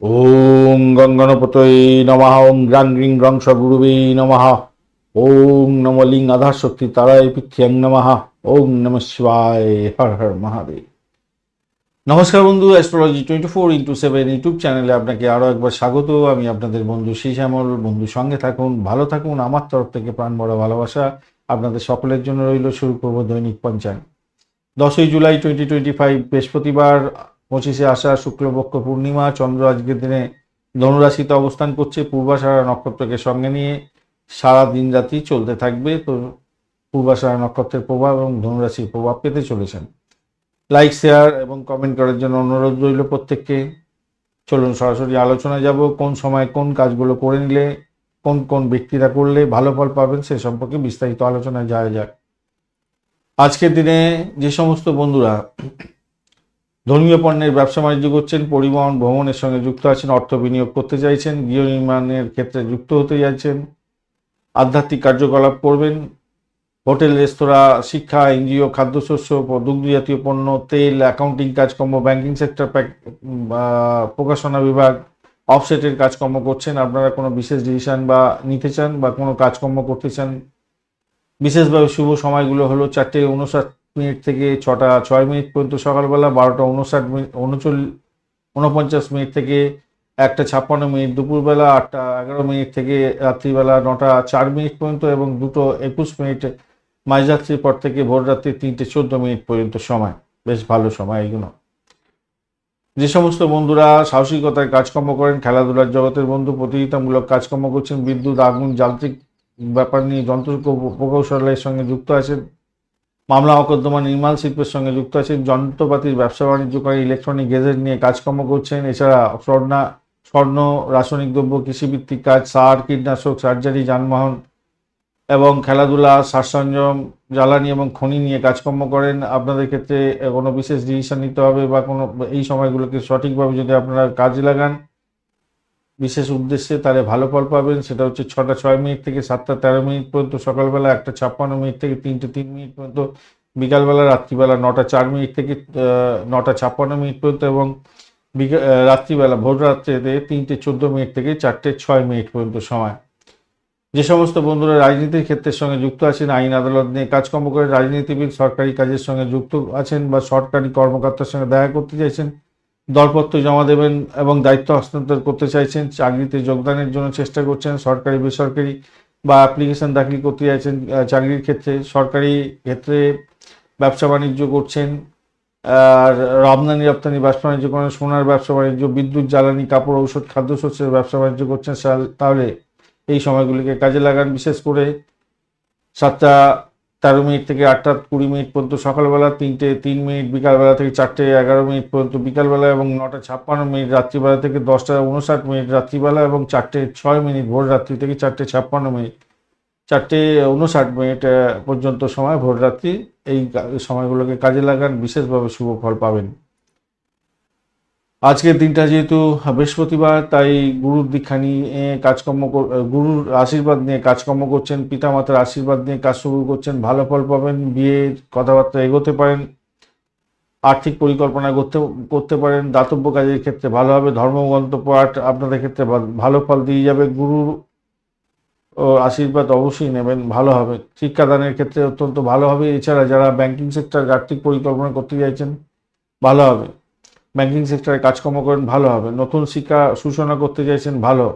ওং গঙ্গনপতয়ে নমঃ ওং গ্রাং গ্রিং গ্রং গুরুবে নমঃ ওং নম লিং আধার শক্তি তারায় পিথ্যাং নমঃ ওং নম শিবায়, হর হর মহাদেব। নমস্কার বন্ধু astrology twenty four into seven YouTube চ্যানেলে আপনাকে আরও একবার স্বাগত। আমি আপনাদের বন্ধু শ্যামল বন্ধু সঙ্গে থাকুন, ভালো থাকুন, আমার তরফ থেকে প্রাণ বড় ভালোবাসা আপনাদের সকলের জন্য রইল শুরু করব দৈনিক পঞ্চায়েত দশই জুলাই টোয়েন্টি টোয়েন্টি ফাইভ বৃহস্পতিবার পঁচিশে আষাঢ় শুক্লপক্ষ পূর্ণিমা, চন্দ্র আজকের দিনে ধনুরাশিতে অবস্থান করছে, পূর্বাষাঢ়া নক্ষত্রকে সঙ্গে নিয়ে সারা দিন রাতি চলতে থাকবে। তো পূর্বাষাঢ়া নক্ষত্রের প্রভাব এবং ধনুরাশির প্রভাব পেতে চলেছেন। লাইক শেয়ার এবং কমেন্ট করার জন্য অনুরোধ রইল প্রত্যেককে। চলুন সরাসরি আলোচনায় যাব, কোন সময় কোন কাজগুলো করে নিলে, কোন কোন ব্যক্তিরা করলে ভালো ফল পাবেন সে সম্পর্কে বিস্তারিত আলোচনায় যাওয়া যাক। আজকের দিনে যে সমস্ত বন্ধুরা ধর্মীয় পণ্যের ব্যবসা বাণিজ্য করছেন, পরিবহন, ভ্রমণের সঙ্গে যুক্ত আছেন, অর্থ বিনিয়োগ করতে চাইছেন, গৃহ নির্মাণের ক্ষেত্রে যুক্ত হতে চাইছেন, আধ্যাত্মিক কার্যকলাপ করবেন, হোটেল, রেস্তোরাঁ, শিক্ষা, এনজিও, খাদ্যশস্য দুগ্ধ জাতীয় পণ্য, তেল, অ্যাকাউন্টিং কাজকর্ম, ব্যাংকিং সেক্টর প্রকাশনা বিভাগ, অফসেটের কাজকর্ম করছেন, আপনারা কোনো বিশেষ ডিসিশন বা নিতে চান বা কোনো কাজকর্ম করতে চান? বিশেষভাবে শুভ সময়গুলো হলো চারটে উনষাট মিনিট থেকে ছটা, ছয় মিনিট পর্যন্ত সকালবেলা, বারোটা উনষাট মিনিট, উনচল্লিশ, উনপঞ্চাশ মিনিট থেকে একটা ছাপ্পান্ন মিনিট, দুপুরবেলা আটটা, এগারো মিনিট থেকে রাত্রিবেলা নটা, চার মিনিট পর্যন্ত এবং দুটো একুশ মিনিট মাঝরাত্রির পর থেকে ভোর রাত্রি তিনটে চোদ্দ মিনিট পর্যন্ত সময়। বেশ ভালো সময় এগুলো। যে সমস্ত বন্ধুরা সাহসিকতায় কাজকর্ম করেন, খেলাধুলার জগতের বন্ধু, প্রতিযোগিতামূলক কাজকর্ম করছেন, বিদ্যুৎ, আগুন, যান্ত্রিক ব্যাপার নিয়ে যন্ত্র প্রকৌশলের সঙ্গে যুক্ত আছেন মামলা মকদ্দমা নির্মাণ শিল্পের সঙ্গে যুক্ত আছেন। যন্ত্রপাতির ব্যবসা বাণিজ্য করে ইলেকট্রনিক গেজেট নিয়ে কাজকর্ম করছেন। এছাড়া স্বর্ণা, স্বর্ণ, রাসায়নিক দ্রব্য, কৃষিভিত্তিক কাজ, সার, কীটনাশক, সার্জারি, যানবাহন এবং খেলাধুলা সারসঞ্জম জ্বালানি এবং খনি নিয়ে কাজকর্ম করেন। আপনাদের ক্ষেত্রে কোনো বিশেষ ডিসিশন নিতে হবে বা কোনো এই সময়গুলোকে সঠিকভাবে যদি আপনারা কাজে লাগান বিশেষ উদ্দেশ্যে তাহলে ভালো ফল পাবেন, সেটা হচ্ছে ছটা ছয় মিনিট থেকে সাতটা তেরো মিনিট পর্যন্ত সকালবেলা, একটা ছাপ্পান্ন মিনিট থেকে তিনটে তিন মিনিট পর্যন্ত, বিকালবেলা, রাত্রিবেলা নটা চার মিনিট থেকে নটা ছাপ্পান্ন মিনিট পর্যন্ত এবং বিকাল রাত্রিবেলা, ভোর রাত্রিতে তিনটে চোদ্দ মিনিট থেকে চারটে ছয় মিনিট পর্যন্ত সময়। যে সমস্ত বন্ধুরা রাজনীতির ক্ষেত্রের সঙ্গে যুক্ত আছেন, আইন আদালত নিয়ে কাজকর্ম করে রাজনীতিবিদ, সরকারি কাজের সঙ্গে যুক্ত আছেন বা সরকারি কর্মকর্তার সঙ্গে দেখা করতে চাইছেন দরপত্র জমা দেবেন এবং দায়িত্ব হস্তান্তর করতে চাইছেন, চাকরিতে যোগদানের জন্য চেষ্টা করছেন সরকারি, বেসরকারি বা অ্যাপ্লিকেশন দাখিল করতে চাইছেন চাকরির ক্ষেত্রে সরকারি ক্ষেত্রে ব্যবসা বাণিজ্য করছেন, আর রপ্তানি রপ্তানি ব্যবসা বাণিজ্য করেন সোনার ব্যবসা বাণিজ্য, বিদ্যুৎ, জ্বালানি, কাপড়, ঔষধ খাদ্যশস্যের ব্যবসা বাণিজ্য করছেন তাহলে এই সময়গুলিকে কাজে লাগান। বিশেষ করে সাতটা তেরো মিনিট থেকে আটটা কুড়ি মিনিট পর্যন্ত সকালবেলা, তিনটে, তিন মিনিট বিকালবেলা থেকে চারটে, এগারো মিনিট পর্যন্ত বিকালবেলা এবং নটা ছাপ্পান্ন মিনিট রাত্রিবেলা থেকে দশটা উনষাট মিনিট রাত্রিবেলা এবং চারটে, ছয় মিনিট ভোর রাত্রি থেকে চারটে ছাপ্পান্ন মিনিট, চারটে উনষাট মিনিট পর্যন্ত সময় ভোর রাত্রি। এই সময়গুলোকে কাজে লাগান, বিশেষভাবে শুভ ফল পাবেন। আজকের দিনটা যেহেতু বৃহস্পতিবার, তাই গুরুর দীক্ষা নিয়ে কাজকর্ম গুরুর আশীর্বাদ নিয়ে কাজকর্ম করছেন, পিতামাতার আশীর্বাদ নিয়ে কাজ শুরু করছেন, ভালো ফল পাবেন, বিয়ের কথাবার্তা এগোতে পারেন, আর্থিক পরিকল্পনা করতে করতে পারেন, দাতব্য কাজের ক্ষেত্রে ভালো হবে ধর্মগ্রন্থ পাঠ আপনাদের ক্ষেত্রে ভালো ফল দিয়ে যাবে গুরুর আশীর্বাদ অবশ্যই নেবেন, ভালো হবে। শিক্ষাদানের ক্ষেত্রে অত্যন্ত ভালো হবে, এছাড়া যারা ব্যাংকিং সেক্টর আর্থিক পরিকল্পনা করতে চাইছেন, ভালো হবে। ব্যাংকিং সেক্টরে কাজকর্ম করেন, ভালো হবে। নতুন শিক্ষা সূচনা করতে চাইছেন, ভালো।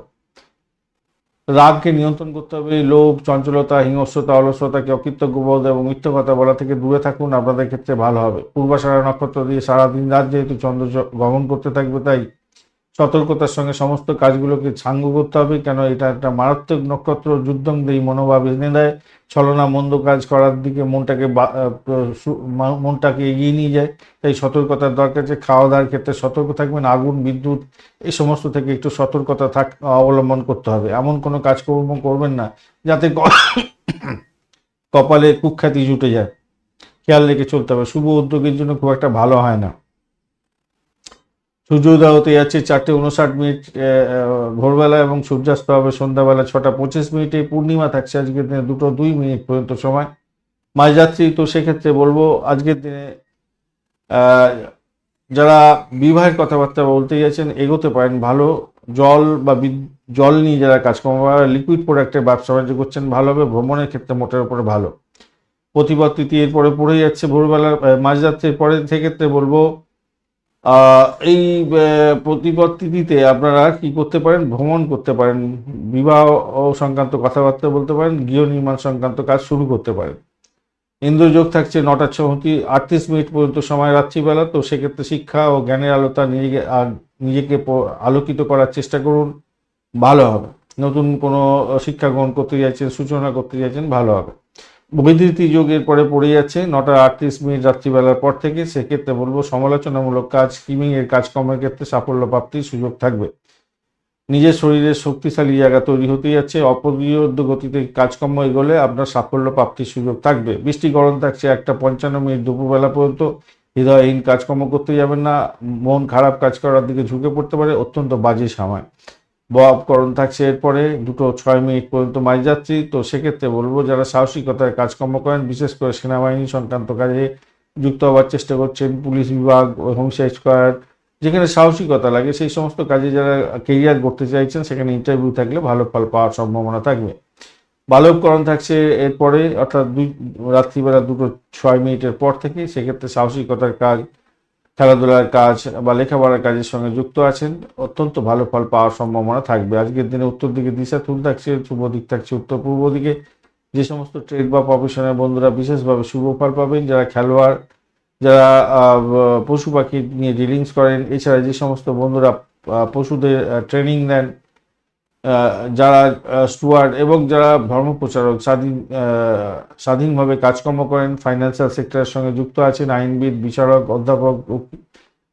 রাগকে নিয়ন্ত্রণ করতে হবে, লোভ, চঞ্চলতা, হিংস্রতা, অলসতাকে অকৃতজ্ঞবোধ এবং মিথ্য কথা বলা থেকে দূরে থাকুন, আপনাদের ক্ষেত্রে ভালো হবে। পূর্বাশারা নক্ষত্র দিয়ে সারাদিন রাত যেহেতু চন্দ্র গমন করতে থাকবে, তাই সতর্কতার সঙ্গে সমস্ত কাজগুলোকে সাঙ্গ করতে হবে। কেন এটা একটা মারাত্মক নক্ষত্র যুদ্ধংদেহী মনোভাব এনে দেয়। ছলনা মন্দ কাজ করার দিকে মনটাকে মনটাকে এগিয়ে নিয়ে যায়। তাই সতর্কতার দরকার আছে। খাওয়া দাওয়ার ক্ষেত্রে সতর্ক থাকবেন। আগুন, বিদ্যুৎ, এই সমস্ত থেকে একটু সতর্কতা থাক অবলম্বন করতে হবে। এমন কোনো কাজকর্ম করবেন না, যাতে কপালে কুখ্যাতি জুটে যায়। খেয়াল রেখে চলতে হবে। শুভ উদ্যোগের জন্য খুব একটা ভালো হয় না। সূর্যোদয় হতে যাচ্ছে চারটে উনষাট মিনিট ভোরবেলা এবং সূর্যাস্ত হবে সন্ধ্যাবেলা ছটা পঁচিশ মিনিটে। পূর্ণিমা থাকছে আজকের দিনে দুটো দুই মিনিট পর্যন্ত সময়। মাঝরাত্রি তো সেক্ষেত্রে বলব, আজকের দিনে যারা বিবাহের কথাবার্তা বলতে যাচ্ছেন এগোতে পারেন ভালো। জল বা জল নিয়ে যারা কাজকর্ম লিকুইড প্রোডাক্টের ব্যবসা বাণিজ্য করছেন, ভালো হবে, ভ্রমণের ক্ষেত্রে মোটের উপরে ভালো। প্রতিপদ তিথি এরপরে পড়ে যাচ্ছে ভোরবেলা মাঝরাত্রির পরে। সেক্ষেত্রে বলব এই প্রতিপদ আপনারা কি করতে পারেন? ভ্রমণ করতে পারেন, বিবাহ সংক্রান্ত কথাবার্তা বলতে পারেন, গৃহ নির্মাণ সংক্রান্ত কাজ শুরু করতে পারেন। ইন্দ্রযোগ থাকছে নটা ছমতি আটত্রিশ মিনিট পর্যন্ত সময় রাত্রিবেলা তো সেক্ষেত্রে শিক্ষা ও জ্ঞানের আলোতা নিজেকে নিজেকে আলোকিত করার চেষ্টা করুন, ভালো হবে। নতুন কোনো শিক্ষা গ্রহণ করতে যাচ্ছেন সূচনা করতে যাচ্ছেন ভালো হবে। বৈদ্যুতিক যোগের পরে পড়ে যাচ্ছে। নটা আটত্রিশ মিনিট রাত্রিবেলার পর থেকে সেক্ষেত্রে বলব সমালোচনামূলক কাজ স্কিমিং এর কাজকর্মের ক্ষেত্রে সাফল্য প্রাপ্তির সুযোগ থাকবে। নিজের শরীরের শক্তিশালী জায়গা তৈরি হতে যাচ্ছে। অপরিয়দ্য গতিতে কাজকর্ম এগোলে আপনার সাফল্য প্রাপ্তির সুযোগ থাকবে। বৃষ্টি গরম থাকছে একটা পঞ্চান্ন মিনিট দুপুরবেলা পর্যন্ত। হৃদয়হীন কাজকর্ম করতে যাবেন না। মন খারাপ কাজ করার দিকে ঝুঁকে পড়তে পারে। অত্যন্ত বাজে সময়। বপকরণ থাকছে এরপরে দুটো ছয় মিনিট পর্যন্ত মারি যাচ্ছি তো সেক্ষেত্রে বলব, যারা সাহসিকতার কাজকর্ম করেন, বিশেষ করে সেনাবাহিনী সংক্রান্ত কাজে যুক্ত হওয়ার চেষ্টা করছেন, পুলিশ বিভাগ হোমসাইড স্কোয়াড, যেখানে সাহসিকতা লাগে, সেই সমস্ত কাজে যারা কেরিয়ার করতে চাইছেন, সেখানে ইন্টারভিউ থাকলে ভালো ফল পাওয়ার সম্ভাবনা থাকবে। বালবকরণ থাকছে এরপরে, অর্থাৎ দুই, রাত্রিবেলা দুটো ছয় মিনিটের পর থেকে, সেক্ষেত্রে সাহসিকতার কাজ খেলাধুলার কাজ বা লেখাপড়ার কাজের সঙ্গে যুক্ত আছেন। অত্যন্ত ভালো ফল পাওয়ার সম্ভাবনা থাকবে। আজকের দিনে উত্তর দিকে দিশা তুল থাকছে শুভ দিক থাকছে উত্তর পূর্ব দিকে। যে সমস্ত ট্রেড বা প্রফেশনের বন্ধুরা বিশেষভাবে শুভ ফল পাবেন যারা খেলোয়াড় যারা পশু পাখি নিয়ে ডিলিংস করেন এছাড়া যে সমস্ত বন্ধুরা পশুদের ট্রেনিং আহ, যারা স্টুয়ার্ড এবং যারা ধর্মপ্রচারক, স্বাধীন স্বাধীনভাবে কাজকর্ম করেন ফাইন্যান্সিয়াল সেক্টরের সঙ্গে যুক্ত আছেন, আইনবিদ, বিচারক, অধ্যাপক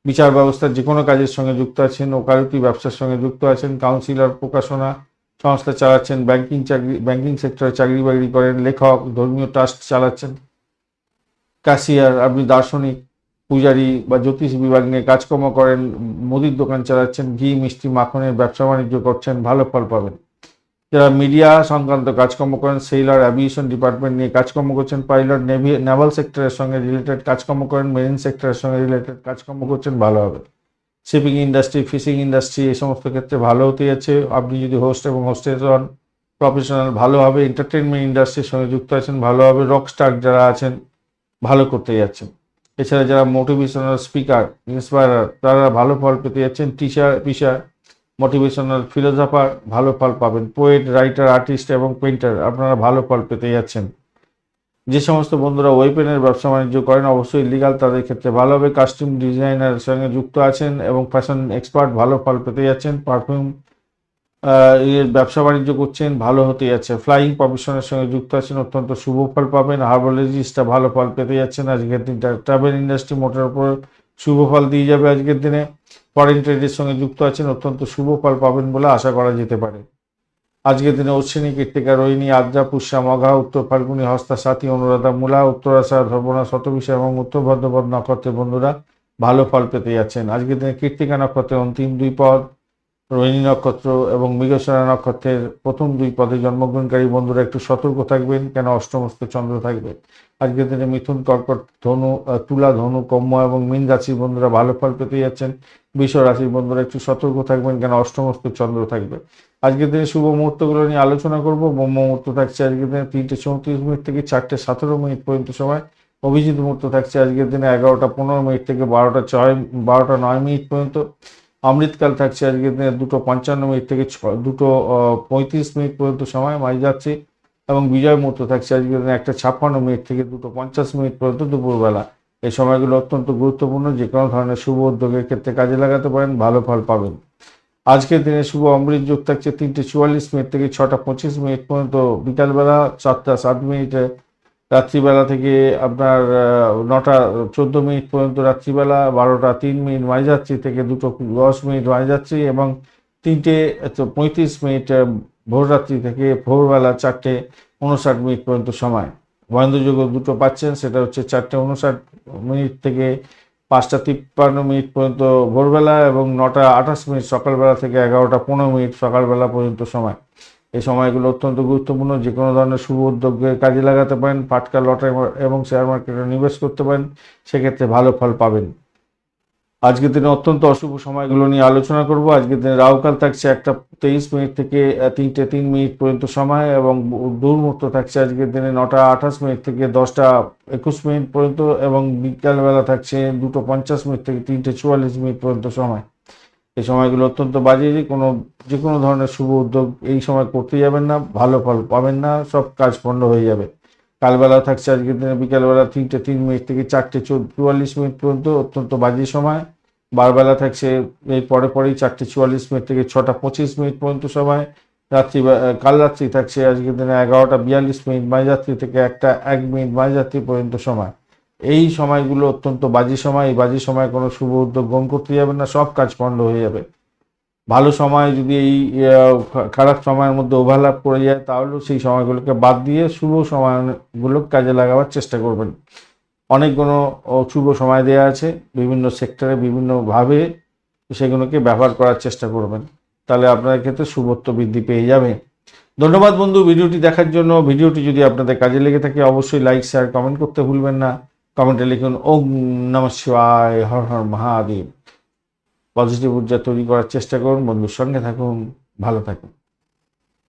বিচার ব্যবস্থার যে কোনো কাজের সঙ্গে যুক্ত আছেন, ওকালতি ব্যবসার সঙ্গে যুক্ত আছেন কাউন্সিলর প্রকাশনা সংস্থা চালাচ্ছেন ব্যাংকিং চাকরি ব্যাংকিং সেক্টরে চাকরি বাকরি করেন, লেখক, ধর্মীয় ট্রাস্ট চালাচ্ছেন ক্যাশিয়ার আপনি দার্শনিক পূজারি বা জ্যোতিষ বিভাগ নিয়ে কাজকর্ম করেন, মুদির দোকান চালাচ্ছেন, ঘি, মিষ্টি, মাখনের ব্যবসা বাণিজ্য করছেন, ভালো ফল পাবেন। যারা মিডিয়া সংক্রান্ত কাজকর্ম করেন সেইলার অ্যাভিয়েশন ডিপার্টমেন্ট নিয়ে কাজকর্ম করছেন, পাইলট, নেভি, নেভাল সেক্টরের সঙ্গে রিলেটেড কাজকর্ম করেন, মেরিন সেক্টরের সঙ্গে রিলেটেড কাজকর্ম করছেন, ভালো হবে। শিপিং ইন্ডাস্ট্রি, ফিশিং ইন্ডাস্ট্রি, এই সমস্ত ক্ষেত্রে ভালো হতে যাচ্ছে। আপনি যদি হোস্ট এবং হোস্টেস হন, প্রফেশনাল ভালো হবে এন্টারটেনমেন্ট ইন্ডাস্ট্রির সঙ্গে যুক্ত আছেন, ভালো হবে। রক স্টার যারা আছেন, ভালো করতে যাচ্ছেন। এছাড়া যারা মোটিভেশনাল স্পিকার ইন্সপায়ার তারা ভালো ফল পেতে যাচ্ছেন। টিচার পিসার মোটিভেশনাল ফিলোজফার ভালো ফল পাবেন। পোয়েট রাইটার আর্টিস্ট এবং পেন্টার আপনারা ভালো ফল পেতে যাচ্ছেন। যে সমস্ত বন্ধুরা ওয়েপেনের ব্যবসা বাণিজ্য করেন, অবশ্যই লিগাল তাদের ক্ষেত্রে ভালোভাবে কাস্টিউম ডিজাইনার সঙ্গে যুক্ত আছেন এবং ফ্যাশন এক্সপার্ট ভালো ফল পেতে যাচ্ছেন। পারফিউম এর ব্যবসা বাণিজ্য করছেন, ভালো হতে যাচ্ছে। ফ্লাইং প্রফেশনের সঙ্গে যুক্ত আছেন, অত্যন্ত শুভ ফল পাবেন। হার্বোলজিস্টটা ভালো ফল পেতে যাচ্ছেন আজকের দিনটা। ট্রাভেল ইন্ডাস্ট্রি মোটের উপর শুভ ফল দিয়ে যাবে আজকের দিনে। ফরেন ট্রেডের সঙ্গে যুক্ত আছেন, অত্যন্ত শুভ ফল পাবেন বলে আশা করা যেতে পারে। আজকের দিনে অশ্বিনী কীর্তিকা রোহিণী, আদ্রা, পুষ্যা, মঘা, উত্তর ফাল্গুনী, হস্তা, সাথী, অনুরাধা, মূলা, উত্তরাশা ধর্মনা শতবিশা এবং উত্তর ভদ্রপদ নক্ষত্রের বন্ধুরা ভালো ফল পেতে যাচ্ছেন। আজকের দিনে কীর্তিকা নক্ষত্রের অন্তিম দুই পদ। রোহিণী নক্ষত্র এবং মৃগশরা নক্ষত্রের প্রথম দুই পদে জন্মগ্রহণকারী বন্ধুরা একটু সতর্ক থাকবেন, কেন অষ্টমস্ত চন্দ্র থাকবে। আজকের দিনে মিথুন, কর্কট, ধনু তুলা, ধনু কম্য এবং মীন রাশির বন্ধুরা ভালো ফল পেতে যাচ্ছেন। বৃষ রাশির বন্ধুরা একটু সতর্ক থাকবেন, কেন অষ্টমস্ত চন্দ্র থাকবে। আজকের দিনে শুভ মুহূর্তগুলো নিয়ে আলোচনা করব। ব্রহ্ম মুহূর্ত থাকছে আজকের দিনে তিনটে চৌত্রিশ মিনিট থেকে চারটে সতেরো মিনিট পর্যন্ত সময়। অভিজিৎ মুহূর্ত থাকছে আজকের দিনে এগারোটা পনেরো মিনিট থেকে বারোটা ছয়, বারোটা নয় মিনিট পর্যন্ত। অমৃতকাল থাকছে আজকে দুটো পঞ্চান্ন মিনিট থেকে ছ- দুটো পঁয়ত্রিশ মিনিট পর্যন্ত সময় মাঝ যাচ্ছে এবং বিজয় মুহূর্ত থাকছে আজকে একটা ছাপ্পান্ন মিনিট থেকে দুটো পঞ্চাশ মিনিট পর্যন্ত দুপুরবেলা। এই সময়গুলো অত্যন্ত গুরুত্বপূর্ণ, যে কোনো ধরনের শুভ উদ্যোগের ক্ষেত্রে কাজে লাগাতে পারেন, ভালো ফল পাবেন। আজকের দিনে শুভ অমৃত যোগ থাকছে তিনটে চুয়াল্লিশ মিনিট থেকে ছটা পঁচিশ মিনিট পর্যন্ত। বিকালবেলা চারটা সাত মিনিটে রাত্রিবেলা থেকে আপনার নটা, চোদ্দ মিনিট পর্যন্ত রাত্রিবেলা, বারোটা, তিন মিনিট মাঝরাত্রি থেকে দুটো দশ মিনিট মাঝরাত্রি এবং তিনটে পঁয়ত্রিশ মিনিট ভোররাত্রি থেকে ভোরবেলা চারটে উনষাট মিনিট পর্যন্ত সময়। মহেন্দ্রযোগ দুটো পাচ্ছেন, সেটা হচ্ছে চারটে উনষাট মিনিট থেকে পাঁচটা তিপ্পান্ন মিনিট পর্যন্ত ভোরবেলা এবং নটা আঠাশ মিনিট সকালবেলা থেকে এগারোটা পনেরো মিনিট সকালবেলা পর্যন্ত সময়। এই সময়গুলো অত্যন্ত গুরুত্বপূর্ণ। যে কোনো ধরনের শুভ উদ্যোগে কাজে লাগাতে পারেন পাটকা লটারি এবং শেয়ার মার্কেটে নিবেশ করতে পারেন, সেক্ষেত্রে ভালো ফল পাবেন। আজকের দিনে অত্যন্ত অশুভ সময়গুলো নিয়ে আলোচনা করব। আজকের দিনে রাহুকাল থাকছে একটা তেইশ মিনিট থেকে তিনটে তিন মিনিট পর্যন্ত সময় এবং দুর্মুহূর্ত থাকছে আজকের দিনে নটা আঠাশ মিনিট থেকে দশটা একুশ মিনিট পর্যন্ত এবং বিকালবেলা থাকছে দুটো পঞ্চাশ মিনিট থেকে তিনটে চুয়াল্লিশ মিনিট পর্যন্ত সময়। এই সময়গুলো অত্যন্ত বাজে যে কোনো যে কোনো ধরনের শুভ উদ্যোগ এই সময় করতে যাবেন না, ভালো ফল পাবেন না, সব কাজ পণ্ড হয়ে যাবে। কালবেলা থাকছে আজকের দিনে, বিকালবেলা তিনটে, তিন মিনিট থেকে চারটে চুয়াল্লিশ মিনিট পর্যন্ত অত্যন্ত বাজে সময়। বারবেলা থাকছে এই পরে পরেই চারটে চুয়াল্লিশ মিনিট থেকে ছটা পঁচিশ মিনিট পর্যন্ত সময়। রাত্রি কাল রাত্রি থাকছে আজকের দিনে এগারোটা বিয়াল্লিশ মিনিট, মাঝরাত্রি থেকে একটা, এক মিনিট মাঝরাত্রি পর্যন্ত সময়। এই সময়গুলো অত্যন্ত বাজে সময়, এই বাজে সময় কোনো শুভ উদ্যোগ গ্রহণ করতে যাবেন না, সব কাজ পণ্ড হয়ে যাবে। ভালো সময় যদি এই খারাপ সময়ের মধ্যে ওভারল্যাপ করে যায়, তাহলেও সেই সময়গুলোকে বাদ দিয়ে শুভ সময়গুলো কাজে লাগাবার চেষ্টা করবেন। অনেকগুলো শুভ সময় দেওয়া আছে, বিভিন্ন সেক্টরে বিভিন্নভাবে সেগুলোকে ব্যবহার করার চেষ্টা করবেন। তাহলে আপনার ক্ষেত্রে শুভত্ব বৃদ্ধি পেয়ে যাবে। ধন্যবাদ বন্ধু, ভিডিওটি দেখার জন্য। ভিডিওটি যদি আপনাদের কাজে লেগে থাকে, অবশ্যই লাইক শেয়ার কমেন্ট করতে ভুলবেন না। কমেন্টে লিখুন, ওম নম শিবায়, হর হর মহাদেব। পজিটিভ ঊর্জা তৈরি করার চেষ্টা করুন, বন্ধুর সঙ্গে থাকুন, ভালো থাকুন।